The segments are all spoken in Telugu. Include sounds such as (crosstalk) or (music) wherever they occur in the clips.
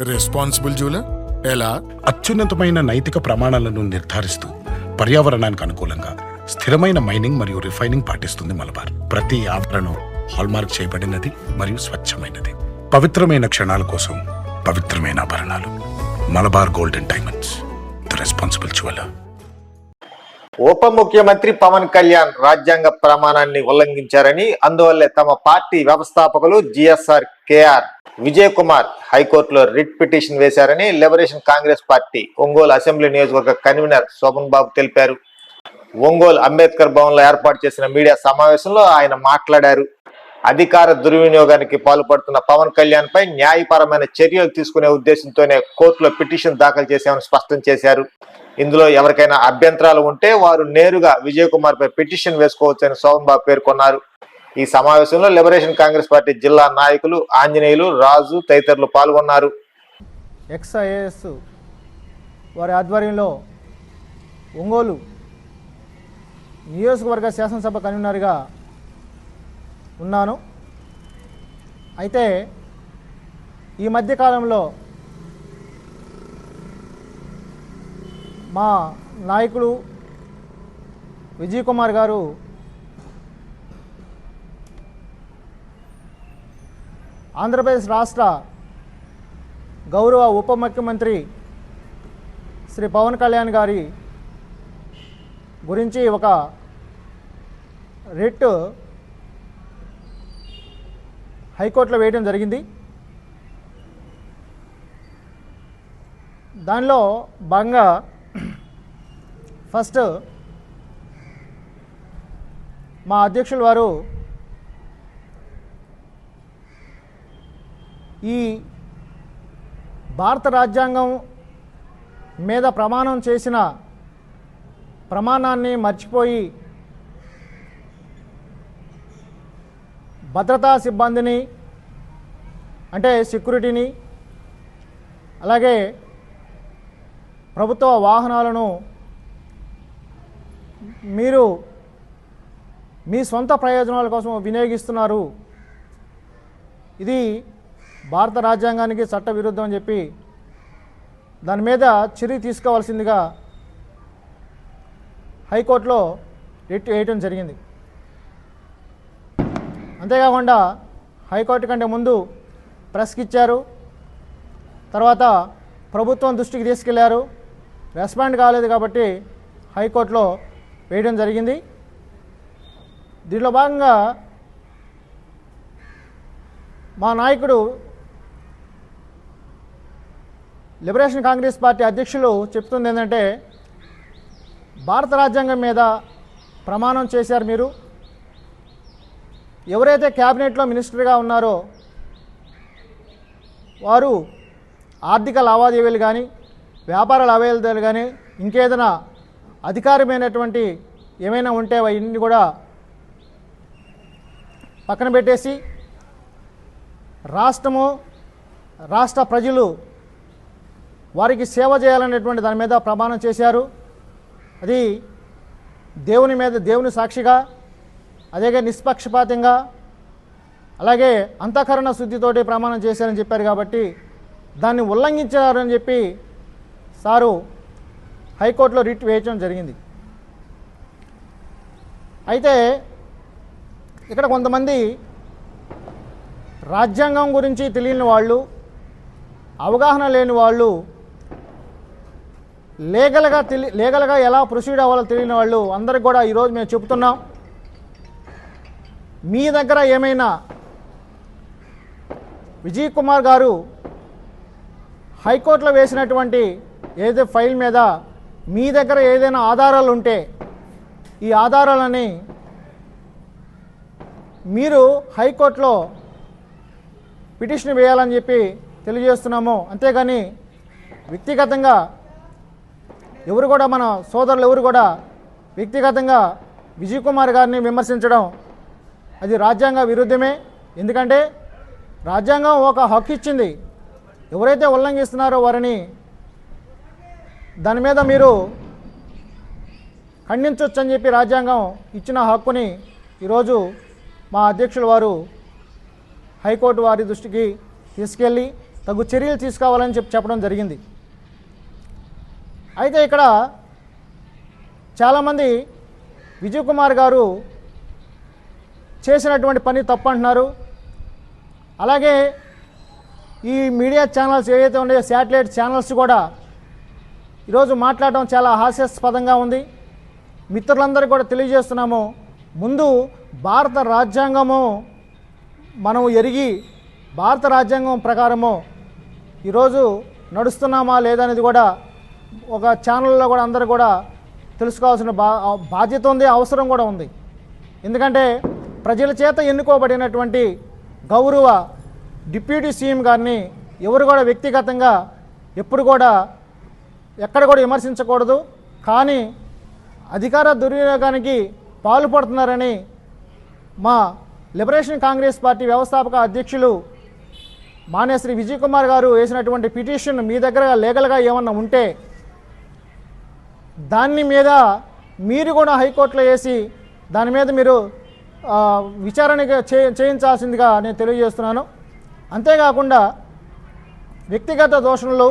రెస్పాన్సిబుల్ జూలర్ ఎలా? అత్యున్నతమైన నైతిక ప్రమాణాలను నిర్ధారిస్తూ పర్యావరణానికి అనుకూలంగా స్థిరమైన మైనింగ్ మరియు రిఫైనింగ్ పాటిస్తుంది మలబార్. ప్రతి ఆభరణం హాల్మార్క్ చేయబడినది మరియు స్వచ్ఛమైనది. పవిత్రమైన క్షణాల కోసం పవిత్రమైన ఆభరణాలు. Malabar golden diamonds the responsible jeweller ఉప ముఖ్యమంత్రి పవన్ కళ్యాణ్ రాజ్యాంగ ప్రమాణాన్ని ఉల్లంఘించారని అందువల్లే తమ పార్టీ వ్యవస్థాపకులు జిఎస్ఆర్ కేఆర్ విజయ్ కుమార్ హైకోర్టులో రిట్ పిటిషన్ వేశారని liberation Congress party Ongole assembly నియోజకవర్గ కన్వీనర్ శోభన్ బాబు తెలిపారు. ఒంగోలు అంబేద్కర్ భవన్లో ఏర్పాటు చేసిన మీడియా సమావేశంలో ఆయన మాట్లాడారు. అధికార దుర్వినియోగానికి పాల్పడుతున్న పవన్ కళ్యాణ్ పై న్యాయపరమైన చర్యలు తీసుకునే ఉద్దేశంతోనే కోర్టులో పిటిషన్ దాఖలు చేశామని స్పష్టం చేశారు. ఇందులో ఎవరికైనా అభ్యంతరాలు ఉంటే వారు నేరుగా విజయ్ కుమార్ పై పిటిషన్ వేసుకోవచ్చని సోమన్ బాబు పేర్కొన్నారు. ఈ సమావేశంలో లిబరేషన్ కాంగ్రెస్ పార్టీ జిల్లా నాయకులు ఆంజనేయులు రాజు తదితరులు పాల్గొన్నారు. ఎక్స్ఐఏఎస్ వారి ఆధ్వర్యంలో ఒంగోలు నియోజకవర్గ శాసనసభ కన్వీనర్గా ఉన్నాను. అయితే ఈ మధ్యకాలంలో మా నాయకులు విజయ్ కుమార్ గారు ఆంధ్రప్రదేశ్ రాష్ట్ర గౌరవ ఉప ముఖ్యమంత్రి శ్రీ పవన్ కళ్యాణ్ గారి గురించి ఒక రిట్ హైకోర్టులో వేయడం జరిగింది. దానిలో భాగంగా ఫస్ట్ మా అధ్యక్షుల వారు ఈ భారత రాజ్యాంగం మీద ప్రమాణం చేసిన ప్రమాణాన్ని మర్చిపోయి భద్రతా సిబ్బందిని అంటే సెక్యూరిటీని అలాగే ప్రభుత్వ వాహనాలను మీరు మీ సొంత ప్రయోజనాల కోసం వినియోగిస్తున్నారు. ఇది భారత రాజ్యాంగానికి చట్ట విరుద్ధం అని చెప్పి దాని మీద చర్య తీసుకోవాల్సిందిగా హైకోర్టులో రిట్ వేయటం జరిగింది. అంతేకాకుండా హైకోర్టు కంటే ముందు ప్రెస్కి ఇచ్చారు. తర్వాత ప్రభుత్వం దృష్టికి తీసుకెళ్ళారు. రెస్పాండ్ కాలేదు కాబట్టి హైకోర్టులో వేయడం జరిగింది. దీనిలో భాగంగా మా నాయకుడు లిబరేషన్ కాంగ్రెస్ పార్టీ అధ్యక్షులు చెప్తుంది ఏంటంటే భారత రాజ్యాంగం మీద ప్రమాణం చేశారు మీరు. ఎవరైతే క్యాబినెట్లో మినిస్టర్గా ఉన్నారో వారు ఆర్థిక లావాదేవీలు కానీ వ్యాపార లావాదేవీలు కానీ ఇంకేదైనా అధికారమైనటువంటి ఏమైనా ఉంటే అవన్నీ కూడా పక్కన పెట్టేసి రాష్ట్రము రాష్ట్ర ప్రజలు వారికి సేవ చేయాలనేటువంటి దాని మీద ప్రమాణం చేశారు. అది దేవుని మీద దేవుని సాక్షిగా అదేగా నిష్పక్షపాతంగా. అలాగే అంతఃకరణ శుద్ధితోటి ప్రమాణం చేశారని చెప్పారు కాబట్టి దాన్ని ఉల్లంఘించారని చెప్పి సారు హైకోర్టులో రిట్ వేయడం జరిగింది. అయితే ఇక్కడ కొంతమంది రాజ్యాంగం గురించి తెలియని వాళ్ళు అవగాహన లేని వాళ్ళు లీగల్గా తెలి లీగల్గా ఎలా ప్రొసీడ్ అవ్వాలో తెలియని వాళ్ళు అందరికి కూడా ఈరోజు మేము చెప్తున్నాం మీ దగ్గర ఏమైనా విజయ్ కుమార్ గారు హైకోర్టులో వేసినటువంటి ఏదైతే ఫైల్ మీద మీ దగ్గర ఏదైనా ఆధారాలు ఉంటే ఈ ఆధారాలని మీరు హైకోర్టులో పిటిషన్ వేయాలని చెప్పి తెలియజేస్తున్నాము. అంతేగాని వ్యక్తిగతంగా ఎవరు కూడా మన సోదరులు ఎవరు కూడా వ్యక్తిగతంగా విజయ్ కుమార్ గారిని విమర్శించడం అది రాజ్యాంగ విరుద్ధమే. ఎందుకంటే రాజ్యాంగం ఒక హక్కు ఇచ్చింది. ఎవరైతే ఉల్లంఘిస్తున్నారో వారిని దాని మీద మీరు ఖండించవచ్చు అని చెప్పి రాజ్యాంగం ఇచ్చిన హక్కుని ఈరోజు మా అధ్యక్షుల వారు హైకోర్టు వారి దృష్టికి తీసుకెళ్ళి తగు చర్యలు తీసుకోవాలని చెప్పి చెప్పడం జరిగింది. అయితే ఇక్కడ చాలామంది విజయ్ కుమార్ గారు చేసినటువంటి పని తప్పు అంటున్నారు అలాగే ఈ మీడియా ఛానల్స్ ఏవైతే ఉన్నాయో శాటిలైట్ ఛానల్స్ కూడా ఈరోజు మాట్లాడడం చాలా హాస్యాస్పదంగా ఉంది. మిత్రులందరికీ కూడా తెలియజేస్తున్నాము. ముందు భారత రాజ్యాంగము మనం ఎరిగి భారత రాజ్యాంగం ప్రకారము ఈరోజు నడుస్తున్నామా లేదనేది కూడా ఒక ఛానల్లో కూడా అందరూ కూడా తెలుసుకోవాల్సిన బా బాధ్యత ఉంది అవసరం కూడా ఉంది. ఎందుకంటే ప్రజల చేత ఎన్నుకోబడినటువంటి గౌరవ డిప్యూటీ సీఎం గారిని ఎవరు కూడా వ్యక్తిగతంగా ఎప్పుడు కూడా ఎక్కడ కూడా విమర్శించకూడదు. కానీ అధికార దుర్వినియోగానికి పాల్పడుతున్నారని మా లిబరేషన్ కాంగ్రెస్ పార్టీ వ్యవస్థాపక అధ్యక్షులు మానేశ్రీ విజయ్ కుమార్ గారు వేసినటువంటి పిటిషన్ మీ దగ్గర లీగల్గా ఏమన్నా ఉంటే దాని మీద మీరు కూడా హైకోర్టులో వేసి దాని మీద మీరు విచారణ చే చేయించాల్సిందిగా నేను తెలియజేస్తున్నాను. అంతేకాకుండా వ్యక్తిగత దోషణలు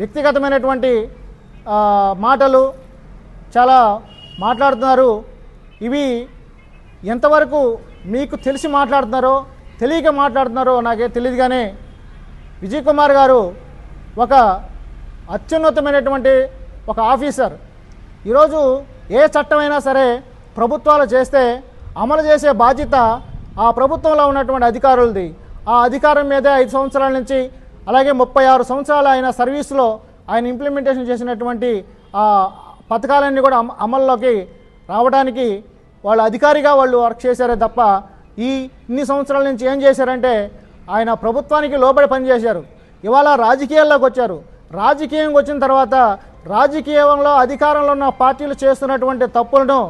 వ్యక్తిగతమైనటువంటి మాటలు చాలా మాట్లాడుతున్నారు. ఇవి ఎంతవరకు మీకు తెలిసి మాట్లాడుతున్నారో తెలియక మాట్లాడుతున్నారో నాకే తెలియదు కానీ విజయ్ కుమార్ గారు ఒక అత్యున్నతమైనటువంటి ఒక ఆఫీసర్. ఈరోజు ఏ చట్టమైనా సరే ప్రభుత్వాలు చేస్తే అమలు చేసే బాధ్యత ఆ ప్రభుత్వంలో ఉన్నటువంటి అధికారులది. ఆ అధికారం మీదే ఐదు సంవత్సరాల నుంచి అలాగే ముప్పై ఆరు సంవత్సరాలు ఆయన సర్వీస్లో ఆయన ఇంప్లిమెంటేషన్ చేసినటువంటి ఆ పథకాలన్నీ కూడా అమల్లోకి రావడానికి వాళ్ళు అధికారిగా వాళ్ళు వర్క్ చేశారే తప్ప ఈ ఇన్ని సంవత్సరాల నుంచి ఏం చేశారంటే ఆయన ప్రభుత్వానికి లోబడి పనిచేశారు. ఇవాళ రాజకీయాల్లోకి వచ్చారు. రాజకీయంకి వచ్చిన తర్వాత రాజకీయంలో అధికారంలో ఉన్న పార్టీలు చేస్తున్నటువంటి తప్పులను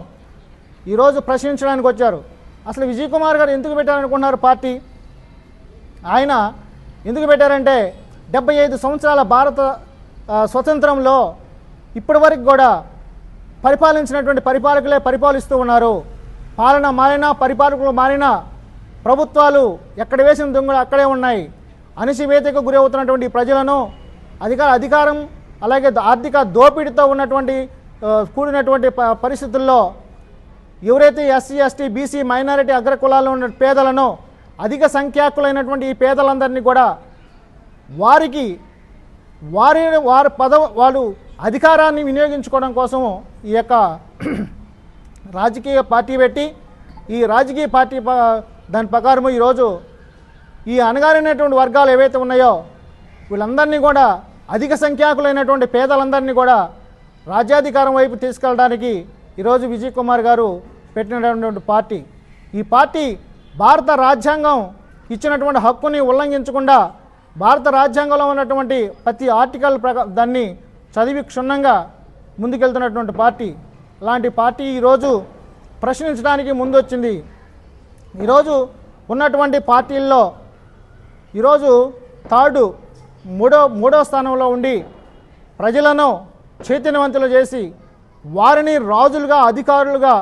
ఈరోజు ప్రశ్నించడానికి వచ్చారు. అసలు విజయ్ కుమార్ గారు ఎందుకు పెట్టారనుకున్నారు పార్టీ? ఆయన ఎందుకు పెట్టారంటే డెబ్బై ఐదు సంవత్సరాల భారత స్వతంత్రంలో ఇప్పటివరకు కూడా పరిపాలించినటువంటి పరిపాలకులే పరిపాలిస్తూ ఉన్నారు. పాలన మారినా పరిపాలకులు మారినా ప్రభుత్వాలు ఎక్కడ వేసిన దొంగలు అక్కడే ఉన్నాయి. అణిచివేతకు గురి అవుతున్నటువంటి ప్రజలను అధికార అధికారం అలాగే ఆర్థిక దోపిడితో ఉన్నటువంటి కూడినటువంటి పరిస్థితుల్లో ఎవరైతే ఎస్సీ ఎస్టీ బీసీ మైనారిటీ అగ్ర కులాల్లో ఉన్న పేదలను అధిక సంఖ్యాకులైనటువంటి ఈ పేదలందరినీ కూడా వారికి వారి వారి పదవ వాళ్ళు అధికారాన్ని వినియోగించుకోవడం కోసం ఈ యొక్క (clears throat) రాజకీయ పార్టీ పెట్టి ఈ రాజకీయ పార్టీ ప- దాని ప్రకారము ఈరోజు ఈ అణగారినటువంటి వర్గాలు ఏవైతే ఉన్నాయో వీళ్ళందరినీ కూడా అధిక సంఖ్యాకులైనటువంటి పేదలందరినీ కూడా రాజ్యాధికారం వైపు తీసుకెళ్ళడానికి ఈరోజు విజయ్ కుమార్ గారు పెట్టినటువంటి పార్టీ. ఈ పార్టీ భారత రాజ్యాంగం ఇచ్చినటువంటి హక్కుని ఉల్లంఘించకుండా భారత రాజ్యాంగంలో ఉన్నటువంటి ప్రతి ఆర్టికల్ ప్రకా దాన్ని చదివి క్షుణ్ణంగా ముందుకెళ్తున్నటువంటి పార్టీ. అలాంటి పార్టీ ఈరోజు ప్రశ్నించడానికి ముందొచ్చింది. ఈరోజు ఉన్నటువంటి పార్టీల్లో ఈరోజు థర్డు మూడో మూడో స్థానంలో ఉండి ప్రజలను చైతన్యవంతులు చేసి వారిని రాజులుగా అధికారులుగా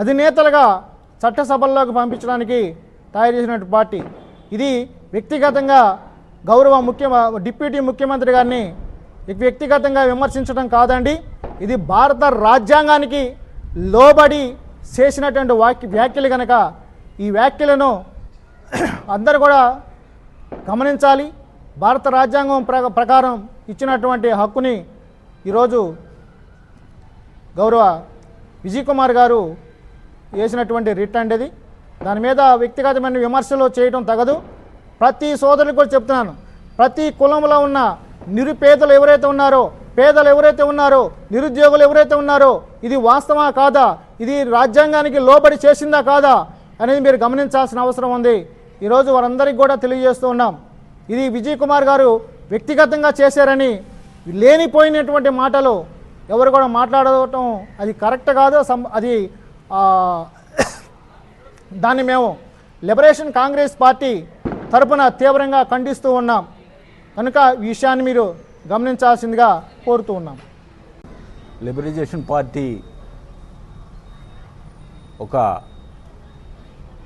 అధినేతలుగా చట్టసభల్లోకి పంపించడానికి తయారు చేసినటువంటి పార్టీ. ఇది వ్యక్తిగతంగా గౌరవ ముఖ్య డిప్యూటీ ముఖ్యమంత్రి గారిని వ్యక్తిగతంగా విమర్శించడం కాదండి. ఇది భారత రాజ్యాంగానికి లోబడి చేసినటువంటి వాక్య వ్యాఖ్యలు కనుక ఈ వ్యాఖ్యలను అందరూ కూడా గమనించాలి. భారత రాజ్యాంగం ప్రకారం ఇచ్చినటువంటి హక్కుని ఈరోజు గౌరవ విజయ్ కుమార్ గారు వేసినటువంటి రిట్ అండి దాని మీద వ్యక్తిగతమైన విమర్శలు చేయడం తగదు. ప్రతి సోదరులకు కూడా చెప్తున్నాను. ప్రతి కులంలో ఉన్న నిరుపేదలు ఎవరైతే ఉన్నారో పేదలు ఎవరైతే ఉన్నారో నిరుద్యోగులు ఎవరైతే ఉన్నారో ఇది వాస్తవా కాదా? ఇది రాజ్యాంగానికి లోబడి చేసిందా కాదా? అనేది మీరు గమనించాల్సిన అవసరం ఉంది. ఈరోజు వారందరికీ కూడా తెలియజేస్తూ ఉన్నాం. ఇది విజయ్ కుమార్ గారు వ్యక్తిగతంగా చేశారని లేనిపోయినటువంటి మాటలు ఎవరు కూడా మాట్లాడటం అది కరెక్ట్ కాదు సం- అది దాన్ని మేము లిబరేషన్ కాంగ్రెస్ పార్టీ తరపున తీవ్రంగా ఖండిస్తూ ఉన్నాం. కనుక ఈ విషయాన్ని మీరు గమనించాల్సిందిగా కోరుతూ ఉన్నాం. లిబరైజేషన్ పార్టీ ఒక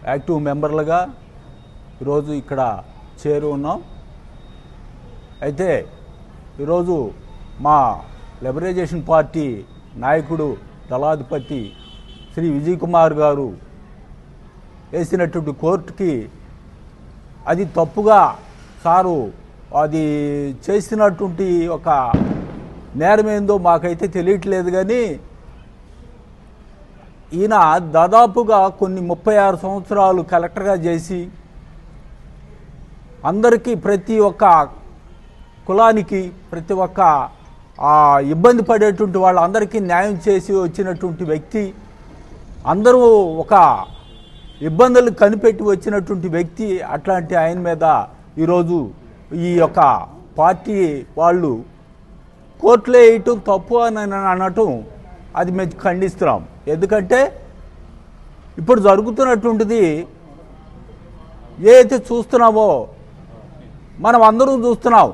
యాక్టివ్ మెంబర్లుగా ఈరోజు ఇక్కడ చేరు ఉన్నాం. అయితే ఈరోజు మా లిబరైజేషన్ పార్టీ నాయకుడు దళాధిపతి శ్రీ విజయ్ కుమార్ గారు వేసినటువంటి కోర్టుకి అది తప్పుగా సారు అది చేసినటువంటి ఒక నేరం ఏందో మాకైతే తెలియట్లేదు కానీ ఈయన దాదాపుగా కొన్ని ముప్పై ఆరు సంవత్సరాలు కలెక్టర్గా చేసి అందరికీ ప్రతి ఒక్క కులానికి ప్రతి ఒక్క ఇబ్బంది పడేటువంటి వాళ్ళందరికీ న్యాయం చేసి వచ్చినటువంటి వ్యక్తి అందరూ ఒక ఇబ్బందులు కనిపెట్టి వచ్చినటువంటి వ్యక్తి అట్లాంటి ఆయన మీద ఈరోజు ఈ యొక్క పార్టీ వాళ్ళు కోర్టులో వేయటం తప్పు అని అనటం అది మేము ఖండిస్తున్నాం. ఎందుకంటే ఇప్పుడు జరుగుతున్నటువంటిది ఏదైతే చూస్తున్నామో మనం అందరం చూస్తున్నాం.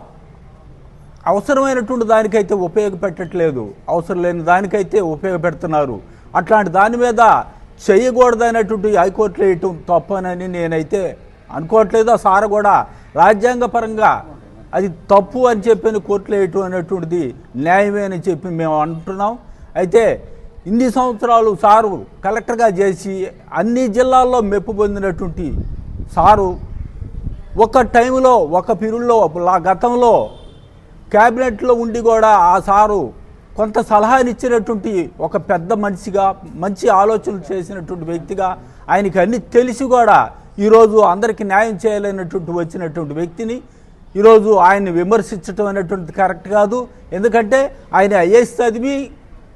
అవసరమైనటువంటి దానికైతే ఉపయోగపెట్టట్లేదు. అవసరం లేని దానికైతే ఉపయోగపెడుతున్నారు. అట్లాంటి దాని మీద చేయకూడదనేటువంటి హైకోర్టులు వేయటం తప్పనని నేనైతే అనుకోవట్లేదు. ఆ సార్ కూడా రాజ్యాంగపరంగా అది తప్పు అని చెప్పి కోర్టులో వేయటం అనేటువంటిది న్యాయమే అని చెప్పి మేము అంటున్నాం. అయితే ఇన్ని సంవత్సరాలు సారు కలెక్టర్గా చేసి అన్ని జిల్లాల్లో మెప్పు పొందినటువంటి సారు ఒక టైంలో ఒక పీరియడ్లో గతంలో క్యాబినెట్లో ఉండి కూడా ఆ సారు కొంత సలహానిచ్చినటువంటి ఒక పెద్ద మనిషిగా మంచి ఆలోచనలు చేసినటువంటి వ్యక్తిగా ఆయనకి అన్ని తెలిసి కూడా ఈరోజు అందరికీ న్యాయం చేయలేనటువంటి వచ్చినటువంటి వ్యక్తిని ఈరోజు ఆయన్ని విమర్శించడం అనేటువంటిది కరెక్ట్ కాదు. ఎందుకంటే ఆయన ఐఏఎస్ చదివి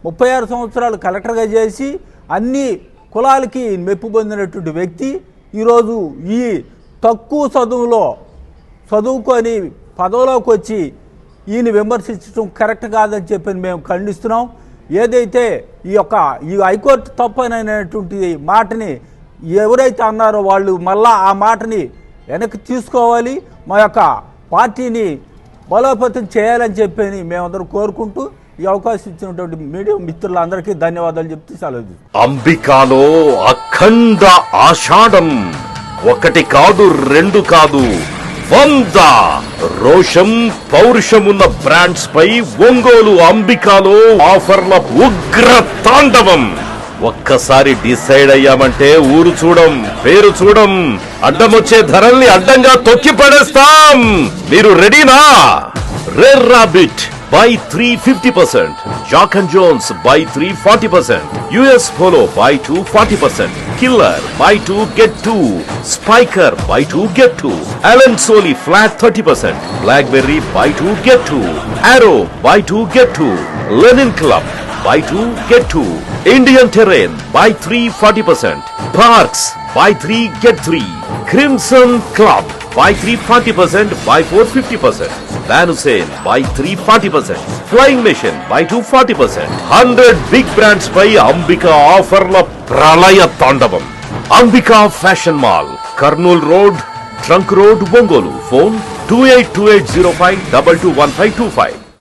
ముప్పై ఆరు సంవత్సరాలు కలెక్టర్గా చేసి అన్ని కులాలకి మెప్పు పొందినటువంటి వ్యక్తి ఈరోజు ఈ తక్కువ చదువులో చదువుకొని పదవిలోకి వచ్చి ఈయన విమర్శించడం కరెక్ట్ కాదని చెప్పి మేము ఖండిస్తున్నాం. ఏదైతే ఈ యొక్క ఈ హైకోర్టు తప్పనైనటువంటి మాటని ఎవరైతే అన్నారో వాళ్ళు మళ్ళా ఆ మాటని వెనక్కి తీసుకోవాలి. మా యొక్క పార్టీని బలోపేతం చేయాలని చెప్పి మేమందరం కోరుకుంటూ ఈ అవకాశం ఇచ్చినటువంటి మీడియా మిత్రులందరికీ ధన్యవాదాలు చెప్తూ సెలవు అంబికాలో అఖండ ఆషాఢం. ఒకటి కాదు రెండు కాదు. వంద రోషం పౌరుషమున్న బ్రాండ్స్ పై ఒంగోలు అంబికాలో ఆఫర్ల ఉగ్ర తాండవం. ఒక్కసారి డిసైడ్ అయ్యామంటే ఊరు చూడం పేరు చూడం అడ్డమొచ్చే ధరల్ని అడ్డంగా తొక్కి పడేస్తాం మీరు రెడీనా? రెర్రాబిట్ by 350%. Jock and Jones by 340%. US Polo by 240%. Killer by 2 get 2. Spiker by 2 get 2. Alan Soli flat 30%. Blackberry by 2 get 2. Arrow by 2 get 2. Lenin Club buy 2 get 2 indian terrain buy 3% parks buy 3 get 3 crimson club buy 3% buy 4 50% Van Hussein by 340%. Flying Machine by 240%. 100 big brands పై అంబిక ఆఫర్ల ప్రళయ తాండవం Ambika fashion mall Kurnool road trunk road Ongole phone two eight two eight zero five double two one five two five